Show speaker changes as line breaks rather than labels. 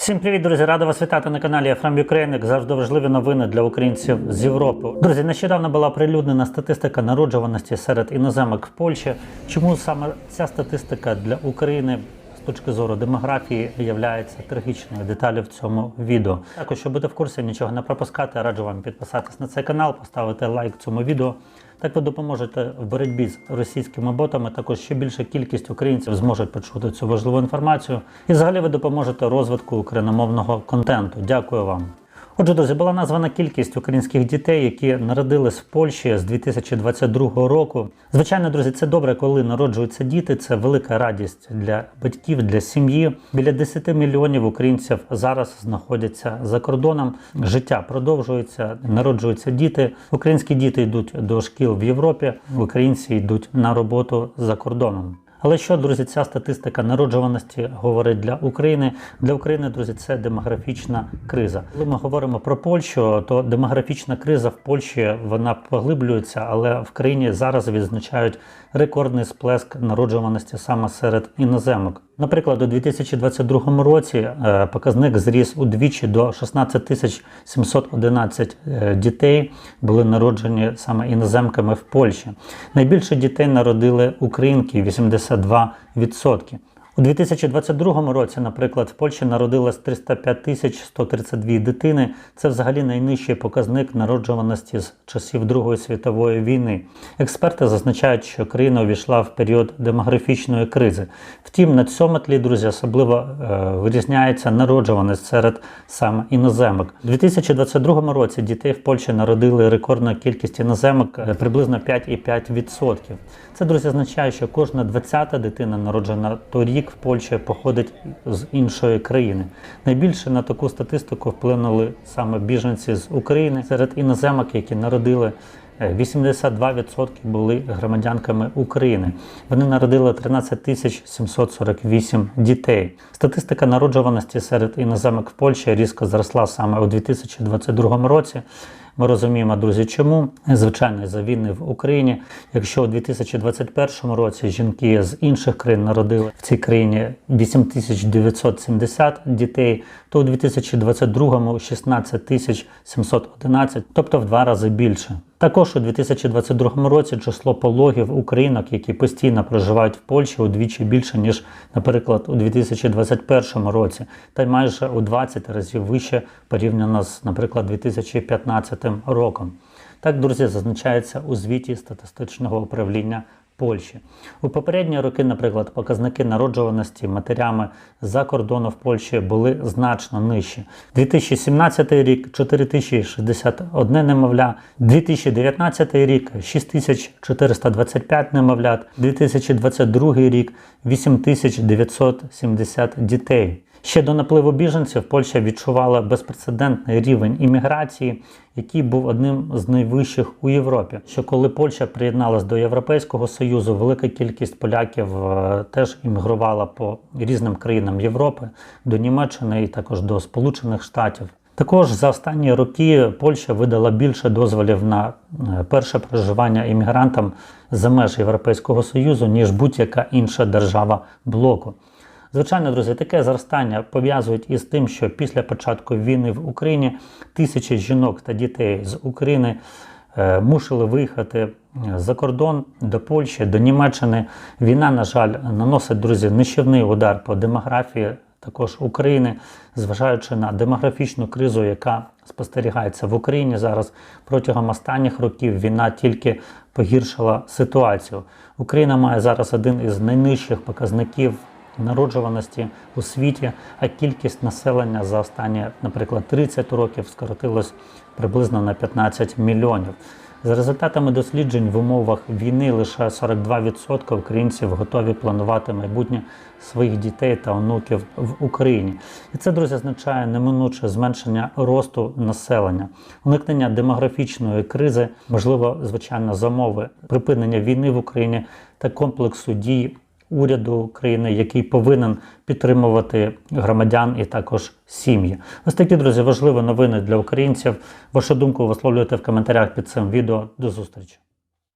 Всім привіт, друзі! Рада вас вітати на каналі Юкрейн. Як завжди важливі новини для українців з Європи. Друзі, нещодавно була прилюднена статистика народжуваності серед іноземок в Польщі. Чому саме ця статистика для України точки зору демографії є трагічною деталі в цьому відео? Також, щоб бути в курсі, нічого не пропускати, раджу вам підписатись на цей канал, поставити лайк цьому відео. Так ви допоможете в боротьбі з російськими ботами. Також ще більша кількість українців зможуть почути цю важливу інформацію. І взагалі ви допоможете розвитку україномовного контенту. Дякую вам. Отже, друзі, була названа кількість українських дітей, які народились в Польщі з 2022 року. Звичайно, друзі, це добре, коли народжуються діти. Це велика радість для батьків, для сім'ї. Біля 10 мільйонів українців зараз знаходяться за кордоном. Життя продовжується, народжуються діти. Українські діти йдуть до шкіл в Європі, українці йдуть на роботу за кордоном. Але що, друзі, ця статистика народжуваності говорить для України? Для України, друзі, це демографічна криза. Коли ми говоримо про Польщу, то демографічна криза в Польщі вона поглиблюється, але в країні зараз відзначають рекордний сплеск народжуваності саме серед іноземок. Наприклад, у 2022 році е, показник зріс удвічі до 16 тисяч 711 е, дітей були народжені саме іноземками в Польщі. Найбільше дітей народили українки 82%. У 2022 році, наприклад, в Польщі народилось 305 тисяч 132 дитини. Це взагалі найнижчий показник народжуваності з часів Другої світової війни. Експерти зазначають, що країна увійшла в період демографічної кризи. Втім, на цьому тлі, друзі, особливо е, вирізняється народжуваність серед саме іноземок. У 2022 році дітей в Польщі народили рекордну кількість іноземок е, приблизно 5,5%. Це, друзі, означає, що кожна 20-та дитина народжена торік в Польщі походить з іншої країни. Найбільше на таку статистику вплинули саме біженці з України серед іноземок, які народили. 82% були громадянками України. Вони народили 13 тисяч 748 дітей. Статистика народжуваності серед іноземок в Польщі різко зросла саме у 2022 році. Ми розуміємо, друзі, чому звичайно за війни в Україні. Якщо у 2021 році жінки з інших країн народили в цій країні 8970 дітей, то у 2022 16 711, тобто в два рази більше. Також у 2022 році число пологів українок, які постійно проживають в Польщі, удвічі більше ніж, наприклад, у 2021 році, та й майже у 20 разів вище порівняно з, наприклад, 2015 роком. Так, друзі, зазначається у звіті статистичного управління Польщі. У попередні роки, наприклад, показники народжуваності матерями за кордону в Польщі були значно нижчі. 2017 рік 4061 немовля, 2019 рік 6425 немовлят, 2022 рік 8970 дітей. Ще до напливу біженців Польща відчувала безпрецедентний рівень імміграції, який був одним з найвищих у Європі. Що коли Польща приєдналась до Європейського союзу, велика кількість поляків е, теж іммігрувала по різним країнам Європи, до Німеччини і також до Сполучених Штатів. Також за останні роки Польща видала більше дозволів на е, перше проживання іммігрантам за меж Європейського союзу ніж будь-яка інша держава блоку. Звичайно, друзі, таке зростання пов'язують із тим, що після початку війни в Україні тисячі жінок та дітей з України е, мусили виїхати е, за кордон до Польщі, до Німеччини. Війна, на жаль, наносить друзі нищівний удар по демографії. Також України, зважаючи на демографічну кризу, яка спостерігається в Україні зараз протягом останніх років, війна тільки погіршила ситуацію. Україна має зараз один із найнижчих показників народжуваності у світі, а кількість населення за останні, наприклад, 30 років скоротилась приблизно на 15 мільйонів. За результатами досліджень в умовах війни лише 42% українців готові планувати майбутнє своїх дітей та онуків в Україні. І це, друзі, означає неминуче зменшення росту населення, уникнення демографічної кризи, можливо, звичайно, замови припинення війни в Україні та комплексу дій уряду країни, який повинен підтримувати громадян і також сім'ї. Ось такі друзі важливі новини для українців. Вашу думку висловлюйте в коментарях під цим відео. До зустрічі.